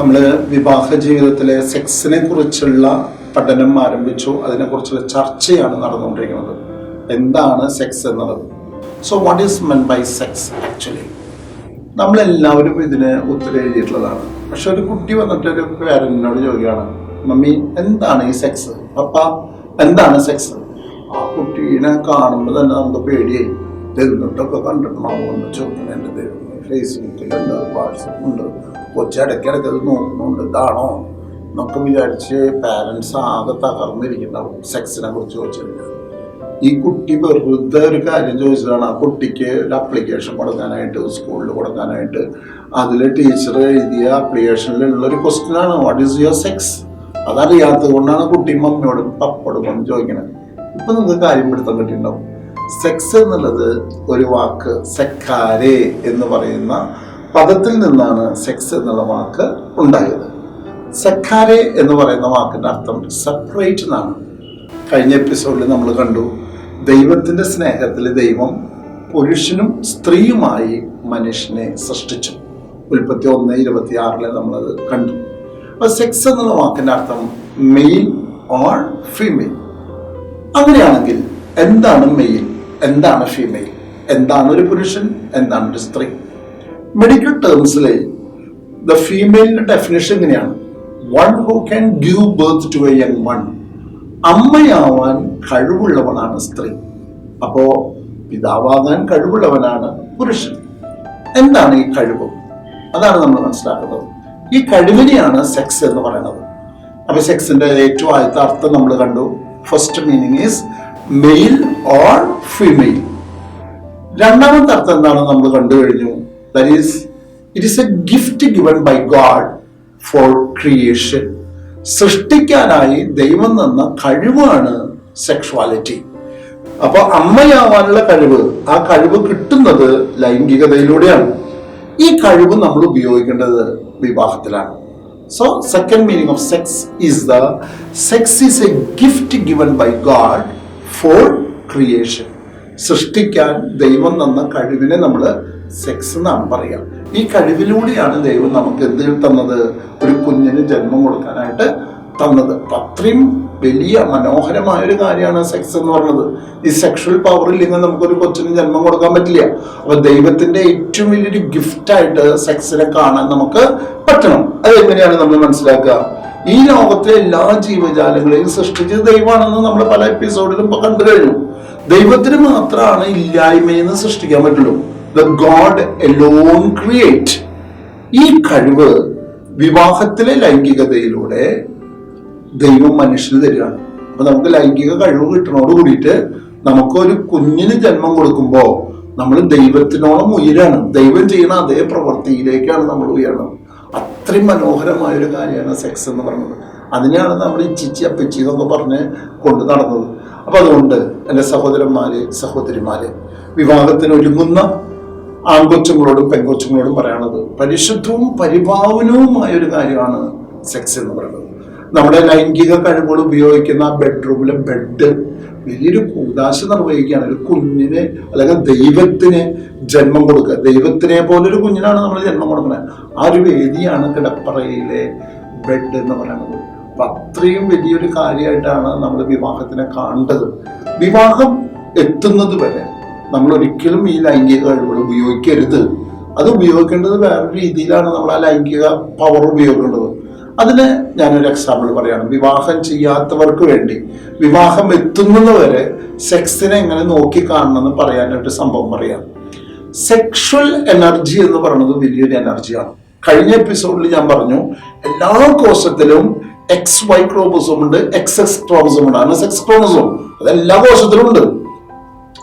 നമ്മൾ വിവാഹ ജീവിതത്തിലെ സെക്സിനെ കുറിച്ചുള്ള പഠനം ആരംഭിച്ചു. അതിനെ കുറിച്ചുള്ള ചർച്ചയാണ് നടന്നുകൊണ്ടിരിക്കുന്നത്. എന്താണ് സെക്സ് എന്നുള്ളത്? So what is meant by sex actually നമ്മളെല്ലാവരും ഇതിന് ഉത്തരം എഴുതിയിട്ടുള്ളതാണ്. പക്ഷെ ഒരു കുട്ടി വന്നിട്ട് ഒരു പേരന്റിനോട് ചോദിക്കുകയാണ് മമ്മി എന്താണ് ഈ സെക്സ് പപ്പ എന്താണ് സെക്സ് ആ കുട്ടീനെ കാണുമ്പോൾ തന്നെ നമുക്ക് പേടിയായി എന്നിട്ടൊക്കെ കണ്ടിട്ടുണ്ടാവും? ചോദിക്കണം എന്റെ ദൈവം. ഫേസ്ബുക്കിലുണ്ട് വാട്സപ്പിലുണ്ട് കൊച്ചിടയ്ക്കിടയ്ക്ക് അത് നോക്കുന്നുണ്ട്. ഇതാണോ? എന്നൊക്കെ വിചാരിച്ച് പാരൻസ് ആകെ തകർന്നിരിക്കുന്നുണ്ടാവും സെക്സിനെ കുറിച്ച് ചോദിച്ചിട്ടുണ്ട്. ഈ കുട്ടി വെറുതെ ഒരു കാര്യം ചോദിച്ചതാണ്. ആ കുട്ടിക്ക് ഒരു അപ്ലിക്കേഷൻ കൊടുക്കാനായിട്ട് സ്കൂളിൽ കൊടുക്കാനായിട്ട്. അതിൽ ടീച്ചർ എഴുതിയ അപ്ലിക്കേഷനിലുള്ള ഒരു ക്വസ്റ്റ്യൻ ആണ്. വാട്ട് ഈസ് യുവർ സെക്സ് അതറിയാത്തത് കൊണ്ടാണ് കുട്ടി മമ്മിയോടും പപ്പോടും ചോദിക്കണത്. ഇപ്പൊ നിങ്ങൾക്ക് കാര്യം പിടുത്തം കിട്ടിയിട്ടുണ്ടാവും. സെക്സ് എന്നുള്ളത് ഒരു വാക്ക് സെക്കാരെ എന്ന് പറയുന്ന പദത്തിൽ നിന്നാണ് സെക്സ് എന്നുള്ള വാക്ക് ഉണ്ടായത്. സെക്കാരെ എന്ന് പറയുന്ന വാക്കിന്റെ അർത്ഥം സെപ്പറേറ്റ് എന്നാണ്. കഴിഞ്ഞ എപ്പിസോഡിൽ നമ്മൾ കണ്ടു ദൈവത്തിന്റെ സ്നേഹത്തിൽ ദൈവം പുരുഷനും സ്ത്രീയുമായി മനുഷ്യനെ സൃഷ്ടിച്ചു. ഉൽപ്പത്തി ഒന്ന് ഇരുപത്തി ആറിൽ നമ്മളത് കണ്ടു. അപ്പൊ സെക്സ് എന്നുള്ള വാക്കിന്റെ അർത്ഥം മെയിൽ ഓർ ഫീമെയിൽ അങ്ങനെയാണെങ്കിൽ എന്താണ് മെയിൽ എന്താണ് ഫീമെയിൽ എന്താണ് ഒരു പുരുഷൻ? എന്താണ് ഒരു സ്ത്രീ മെഡിക്കൽ ടേംസിൽ ദ ഫീമെയിലിന്റെ ഡെഫിനേഷൻ എങ്ങനെയാണ് one who can give birth to a young one അമ്മയാവാൻ കഴിവുള്ളവനാണ് സ്ത്രീ. അപ്പോ പിതാവാകാൻ കഴിവുള്ളവനാണ് പുരുഷൻ. എന്താണ് ഈ കഴിവ്? അതാണ് നമ്മൾ മനസ്സിലാക്കുന്നത്. ഈ കഴിവിനെയാണ് സെക്സ് എന്ന് പറയുന്നത്. അപ്പൊ സെക്സിന്റെ ഏറ്റവും ആദ്യത്തെ അർത്ഥം നമ്മൾ കണ്ടു. First meaning is male or female രണ്ടാമത്തെ അർത്ഥം എന്താണ് നമ്മൾ കണ്ടു കഴിഞ്ഞു? That is it is a gift given by God for creation സൃഷ്ടിക്കാനായി ദൈവം തന്ന കഴിവാണ് സെക്ഷുവാലിറ്റി അപ്പൊ അമ്മയാവാനുള്ള കഴിവ് ആ കഴിവ് കിട്ടുന്നത് ലൈംഗികതയിലൂടെയാണ്. ഈ കഴിവ് നമ്മൾ ഉപയോഗിക്കേണ്ടത് വിവാഹത്തിലാണ്. So second meaning of sex is the sex is a gift given by God for creation സൃഷ്ടിക്കാൻ ദൈവം തന്ന കഴിവിനെ നമ്മൾ സെക്സ് എന്നാണ് പറയുക. ഈ കഴിവിലൂടെയാണ് ദൈവം നമുക്ക് എന്ത് തന്നത്? ഒരു കുഞ്ഞിന് ജന്മം കൊടുക്കാനായിട്ട് തന്നത്. അത്രയും വലിയ മനോഹരമായ ഒരു കാര്യമാണ് സെക്സ് എന്ന് പറയുന്നത്. ഈ സെക്ഷൽ പവർ ഇല്ലെങ്കിൽ നമുക്കൊരു കൊച്ചിന് ജന്മം കൊടുക്കാൻ പറ്റില്ല. അപ്പൊ ദൈവത്തിന്റെ ഏറ്റവും വലിയൊരു ഗിഫ്റ്റായിട്ട് സെക്സിനെ കാണാൻ നമുക്ക് പറ്റണം. അത് എങ്ങനെയാണ് നമ്മൾ മനസ്സിലാക്കുക? ഈ ലോകത്തെ എല്ലാ ജീവജാലങ്ങളെയും സൃഷ്ടിച്ചത് ദൈവമാണെന്ന് നമ്മൾ പല എപ്പിസോഡിലും കണ്ടു കഴിഞ്ഞു. ദൈവത്തിന് മാത്രമാണ് ഇല്ലായ്മയെന്ന് സൃഷ്ടിക്കാൻ പറ്റുള്ളൂ. ദ ഗോഡ് എലോൺ ക്രിയേറ്റ് ഈ കഴിവ് വിവാഹത്തിലെ ലൈംഗികതയിലൂടെ ദൈവം മനുഷ്യന് തരികയാണ്. അപ്പൊ നമുക്ക് ലൈംഗിക കഴിവ് കിട്ടണോട് കൂടിയിട്ട് നമുക്കൊരു കുഞ്ഞിന് ജന്മം കൊടുക്കുമ്പോൾ നമ്മൾ ദൈവത്തിനോളം ഉയരാണ്. ദൈവം ചെയ്യുന്ന അതേ പ്രവൃത്തിയിലേക്കാണ് നമ്മൾ ഉയരണം. അത്രയും മനോഹരമായ ഒരു കാര്യമാണ് സെക്സ് എന്ന് പറയുന്നത്. അതിനെയാണ് നമ്മൾ ചിച്ചി അപ്പച്ചി എന്നൊക്കെ പറഞ്ഞ് കൊണ്ട് നടന്നത്. അപ്പം അതുകൊണ്ട് എന്റെ സഹോദരന്മാര് സഹോദരിമാര് വിവാഹത്തിന് ഒരുങ്ങുന്ന ആൺകൊച്ചുങ്ങളോടും പെൺകൊച്ചുങ്ങളോടും പറയാനുള്ളത് പരിശുദ്ധവും പരിഭാവനവുമായ ഒരു കാര്യമാണ് സെക്സ് എന്ന് പറയുന്നത്. നമ്മുടെ ലൈംഗിക കഴിവുകൾ ഉപയോഗിക്കുന്ന ബെഡ്റൂമിലെ ബെഡ് വലിയൊരു കൂതാശ നിർവഹിക്കുകയാണ്. ഒരു കുഞ്ഞിന് അല്ലെങ്കിൽ ദൈവത്തിന് ജന്മം കൊടുക്കുക. ദൈവത്തിനെ പോലെ ഒരു കുഞ്ഞിനാണ് നമ്മൾ ജന്മം കൊടുക്കുന്നത്. ആ ഒരു വേദിയാണ് കിടപ്പറയിലെ ബെഡ് എന്ന് പറയുന്നത്. അപ്പൊ അത്രയും വലിയൊരു കാര്യമായിട്ടാണ് നമ്മൾ വിവാഹത്തിനെ കാണേണ്ടത്. വിവാഹം എത്തുന്നത് വരെ നമ്മൾ ഒരിക്കലും ഈ ലൈംഗിക കഴിവുകൾ ഉപയോഗിക്കരുത്. അത് ഉപയോഗിക്കേണ്ടത് വേറൊരു രീതിയിലാണ് നമ്മൾ ആ ലൈംഗിക പവർ ഉപയോഗിക്കേണ്ടത്. അതിന് ഞാനൊരു എക്സാമ്പിൾ പറയാണ്. വിവാഹം ചെയ്യാത്തവർക്ക് വേണ്ടി വിവാഹം എത്തുന്നതുവരെ സെക്സിനെ എങ്ങനെ നോക്കി കാണണമെന്ന് പറയാനായിട്ട് സംഭവം പറയാം. സെക്ഷൽ എനർജി എന്ന് പറയുന്നത് വലിയൊരു എനർജിയാണ് കഴിഞ്ഞ എപ്പിസോഡിൽ ഞാൻ പറഞ്ഞു എല്ലാ കോശത്തിലും എക്സ് വൈ ക്രോമസോം ഉണ്ട് എക്സ് എക്സ് ക്രോമസോം ഉണ്ട്. അങ്ങനെ സെക്സ് ക്രോമസോം അതെല്ലാ കോശത്തിലും ഉണ്ട്.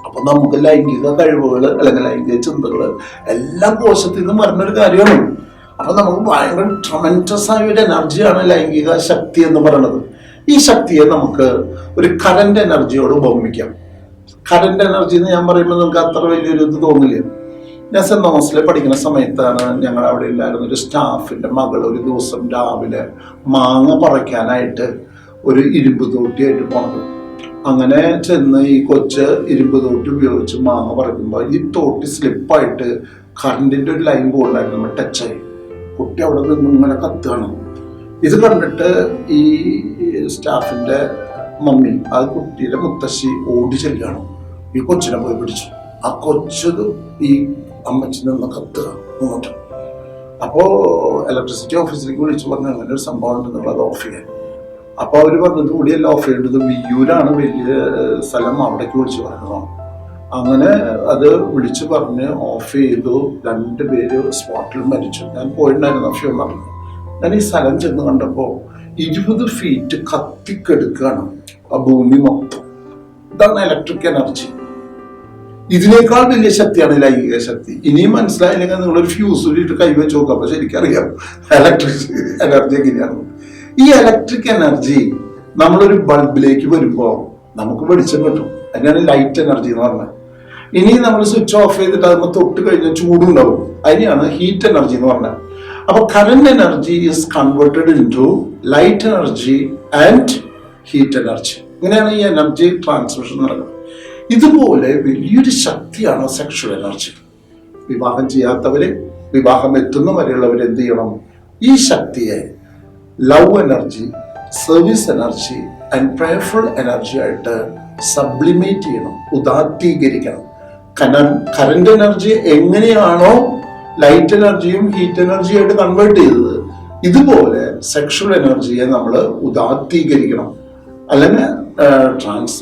അപ്പൊ നമുക്ക് ലൈംഗിക കഴിവുകൾ അല്ലെങ്കിൽ ലൈംഗിക ചിന്തകൾ എല്ലാ കോശത്തിൽ നിന്നും വരുന്നൊരു കാര്യമാണ്. അപ്പൊ നമുക്ക് ഭയങ്കര ട്രമന്റസ് ആയ ഒരു എനർജിയാണ് ലൈംഗിക ശക്തി എന്ന് പറയുന്നത്. ഈ ശക്തിയെ നമുക്ക് ഒരു കറന്റ് എനർജിയോട് ഉപമിക്കാം. കറന്റ് എനർജി എന്ന് ഞാൻ പറയുമ്പോൾ നിങ്ങൾക്ക് അത്ര വലിയൊരു ഇത് തോന്നില്ല? ഞാൻ സെന്റ് തോമസിലെ പഠിക്കുന്ന സമയത്താണ് ഞങ്ങൾ അവിടെ ഉണ്ടായിരുന്ന ഒരു സ്റ്റാഫിന്റെ മകൾ ഒരു ദിവസം രാവിലെ മാങ്ങ പറിക്കാനായിട്ട് ഒരു ഇരുമ്പ് തോട്ടിയായിട്ട് പോണത്. അങ്ങനെ ചെന്ന് ഈ കൊച്ച് ഇരുമ്പ് തോട്ടി ഉപയോഗിച്ച് മാങ്ങ പറിക്കുമ്പോൾ ഈ തോട്ടി സ്ലിപ്പായിട്ട് കറണ്ടിന്റെ ഒരു ലൈൻ പോകുന്നുണ്ടായിരുന്നു നമ്മൾ ടച്ചായി കുട്ടി അവിടെ നിന്ന് ഇങ്ങനെ കത്തുകയാണ്. ഇത് കണ്ടിട്ട് ഈ സ്റ്റാഫിന്റെ മമ്മി ആ കുട്ടിയുടെ മുത്തശ്ശി ഓടി ചെല്ലുകയാണ്. ഈ കൊച്ചിനെ പോയി പിടിച്ചു. ആ കൊച്ചത് ഈ അമ്മച്ചി നിന്ന് കത്തുക മുന്നോട്ട് അപ്പോ ഇലക്ട്രിസിറ്റി ഓഫീസിലേക്ക് വിളിച്ചു പറഞ്ഞു അങ്ങനെ ഒരു സംഭവം ഉണ്ടെന്നുള്ളത് ഓഫ് ചെയ്യാൻ. അപ്പോൾ അവർ പറഞ്ഞത് കൂടിയല്ല ഓഫ് ചെയ്യേണ്ടത് വിയ്യൂരാണ് വലിയ സ്ഥലം അവിടേക്ക് വിളിച്ചു പറഞ്ഞതാണ്. അങ്ങനെ അത് വിളിച്ചു പറഞ്ഞ് ഓഫ് ചെയ്തു. രണ്ടുപേര് സ്പോട്ടിൽ മരിച്ചു. ഞാൻ പോയിട്ടുണ്ടായിരുന്നു അഫ്യം പറഞ്ഞു. ഞാൻ ഈ സ്ഥലം ചെന്ന് കണ്ടപ്പോ ഇരുപത് ഫീറ്റ് കത്തിക്കെടുക്കുകയാണ് ആ ഭൂമി മൊത്തം. ഇതാണ് ഇലക്ട്രിക് എനർജി ഇതിനേക്കാൾ വലിയ ശക്തിയാണ് ലൈംഗിക ശക്തി. ഇനിയും മനസ്സിലായില്ലെങ്കിൽ നിങ്ങളൊരു ഫ്യൂസ് ഇട്ട് കൈവച്ച് നോക്കുക അപ്പൊ ശരിക്കറിയാം ഇലക്ട്രിക് എനർജി എങ്ങനെയാണ്. ഈ ഇലക്ട്രിക് എനർജി നമ്മളൊരു ബൾബിലേക്ക് വരുമ്പോൾ നമുക്ക് വെളിച്ചം കിട്ടും. അതിനാണ് ലൈറ്റ് എനർജി എന്ന് പറഞ്ഞത്. ഇനി നമ്മൾ സ്വിച്ച് ഓഫ് ചെയ്തിട്ട് അതിന് തൊട്ട് കഴിഞ്ഞാൽ ചൂടുണ്ടാവും. അതിനെയാണ് ഹീറ്റ് എനർജി എന്ന് പറഞ്ഞത്. അപ്പൊ current energy is converted into light energy and heat energy ഇങ്ങനെയാണ് ഈ എനർജി ട്രാൻസ്മിഷൻ നടക്കുന്നത്. ഇതുപോലെ വലിയൊരു ശക്തിയാണ് സെക്ഷൽ എനർജി വിവാഹം ചെയ്യാത്തവര് വിവാഹം എത്തുന്ന വരെയുള്ളവർ എന്ത് ചെയ്യണം? ഈ ശക്തിയെ love energy service energy and prayerful energy ആയിട്ട് സബ്ലിമേറ്റ് ചെയ്യണം ഉദാത്തീകരിക്കണം. കറന്റ് എനർജി എങ്ങനെയാണോ ലൈറ്റ് എനർജിയും ഹീറ്റ് എനർജിയും ആയിട്ട് കൺവേർട്ട് ചെയ്തത്. ഇതുപോലെ സെക്ഷൽ എനർജിയെ നമ്മൾ ഉദാത്തീകരിക്കണം. അല്ലെങ്കിൽ ട്രാൻസ്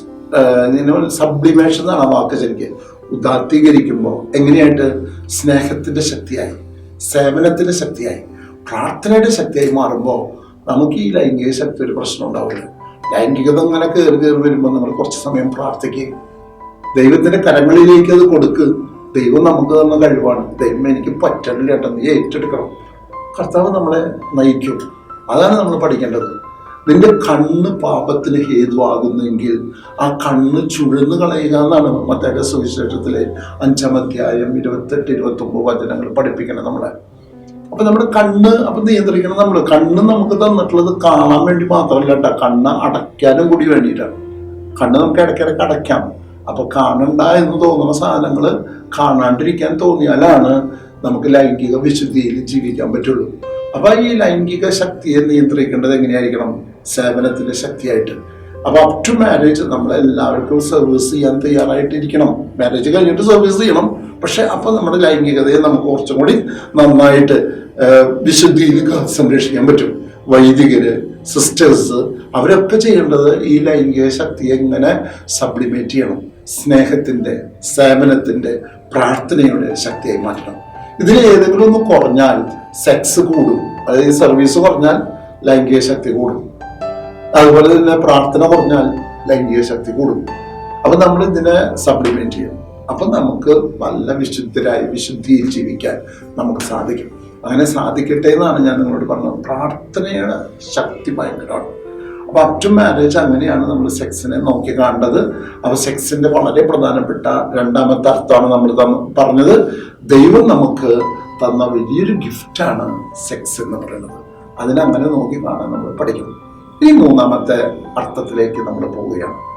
സബ്ലിമേഷൻ എന്നാണ് ആ വാക്ക് ശരിക്ക്. ഉദാത്തീകരിക്കുമ്പോൾ എങ്ങനെയായിട്ട്? സ്നേഹത്തിന്റെ ശക്തിയായി സേവനത്തിന്റെ ശക്തിയായി പ്രാർത്ഥനയുടെ ശക്തിയായി മാറുമ്പോൾ നമുക്ക് ഈ ലൈംഗിക ശക്തി ഒരു പ്രശ്നം ഉണ്ടാവില്ല. ലൈംഗികത അങ്ങനെ കയറി കയറി വരുമ്പോൾ നിങ്ങൾ കുറച്ച് സമയം പ്രാർത്ഥിക്കുക ദൈവത്തിന്റെ കരങ്ങളിലേക്ക് അത് കൊടുക്ക്. ദൈവം നമുക്ക് തന്ന കഴിവാണ്. ദൈവം എനിക്ക് പറ്റണില്ല കേട്ടോ. നീ ഏറ്റെടുക്കണം. കർത്താവ് നമ്മളെ നയിക്കും. അതാണ് നമ്മൾ പഠിക്കേണ്ടത്. നിന്റെ കണ്ണ് പാപത്തിന് ഹേതുവാകുന്നെങ്കിൽ ആ കണ്ണ് ചുഴന്നു കളയുക എന്നാണ് മറ്റേ സുവിശേഷത്തിലെ അഞ്ചാം അധ്യായം ഇരുപത്തെട്ട് ഇരുപത്തി ഒമ്പത് വചനങ്ങൾ പഠിപ്പിക്കണം നമ്മളെ. അപ്പൊ നമ്മുടെ കണ്ണ് അപ്പൊ നിയന്ത്രിക്കണം നമ്മൾ കണ്ണ് നമുക്ക് തന്നിട്ടുള്ളത് കാണാൻ വേണ്ടി മാത്രമല്ല കേട്ടോ. കണ്ണ് അടയ്ക്കാനും കൂടി വേണ്ടിയിട്ടാണ്. കണ്ണ് നമുക്ക് ഇടയ്ക്കിടയ്ക്ക് അടയ്ക്കാം. അപ്പൊ കാണണ്ട എന്ന് തോന്നുന്ന സാധനങ്ങൾ കാണാണ്ടിരിക്കാൻ തോന്നിയാലാണ് നമുക്ക് ലൈംഗിക വിശുദ്ധിയിൽ ജീവിക്കാൻ പറ്റുള്ളൂ. അപ്പൊ ഈ ലൈംഗിക ശക്തിയെ നിയന്ത്രിക്കേണ്ടത് എങ്ങനെയായിരിക്കണം? സേവനത്തിന്റെ ശക്തിയായിട്ട്. അപ്പൊ അപ് ടു മാരേജ് നമ്മൾ എല്ലാവർക്കും സർവീസ് ചെയ്യാൻ തയ്യാറായിട്ടിരിക്കണം. മാരേജ് കഴിഞ്ഞിട്ട് സർവീസ് ചെയ്യണം. പക്ഷെ അപ്പൊ നമ്മുടെ ലൈംഗികതയെ നമുക്ക് കുറച്ചും കൂടി നന്നായിട്ട് വിശുദ്ധിയിൽ സംരക്ഷിക്കാൻ പറ്റും. വൈദികര് സിസ്റ്റേഴ്സ് അവരൊക്കെ ചെയ്യേണ്ടത് ഈ ലൈംഗിക ശക്തി എങ്ങനെ സബ്ലിമേറ്റ് ചെയ്യണം? സ്നേഹത്തിന്റെ സേവനത്തിന്റെ പ്രാർത്ഥനയുടെ ശക്തിയായി മാറ്റണം. ഇതിൽ ഏതെങ്കിലും ഒന്ന് കുറഞ്ഞാൽ സെക്സ് കൂടും. അതായത് സർവീസ് കുറഞ്ഞാൽ ലൈംഗിക ശക്തി കൂടും. അതുപോലെ തന്നെ പ്രാർത്ഥന കുറഞ്ഞാൽ ലൈംഗിക ശക്തി കൂടും. അപ്പം നമ്മൾ ഇതിനെ സപ്ലിമെന്റ് ചെയ്യണം. അപ്പം നമുക്ക് നല്ല വിശുദ്ധരായി വിശുദ്ധിയിൽ ജീവിക്കാൻ നമുക്ക് സാധിക്കും. അങ്ങനെ സാധിക്കട്ടെ എന്നാണ് ഞാൻ നിങ്ങളോട് പറഞ്ഞത്. പ്രാർത്ഥനയുടെ ശക്തി ഭയങ്കരമാണ്. അപ്പൊ അപ് ടു മാരേജ് അങ്ങനെയാണ് നമ്മൾ സെക്സിനെ നോക്കി കാണേണ്ടത്. അപ്പൊ സെക്സിന്റെ വളരെ പ്രധാനപ്പെട്ട രണ്ടാമത്തെ അർത്ഥമാണ് നമ്മൾ പറഞ്ഞത്. ദൈവം നമുക്ക് തന്ന വലിയൊരു ഗിഫ്റ്റാണ് സെക്സ് എന്ന് പറയുന്നത്. അതിനങ്ങനെ നോക്കി കാണാൻ നമ്മൾ പഠിക്കണം ഈ മൂന്നാമത്തെ അർത്ഥത്തിലേക്ക് നമ്മൾ പോവുകയാണ്.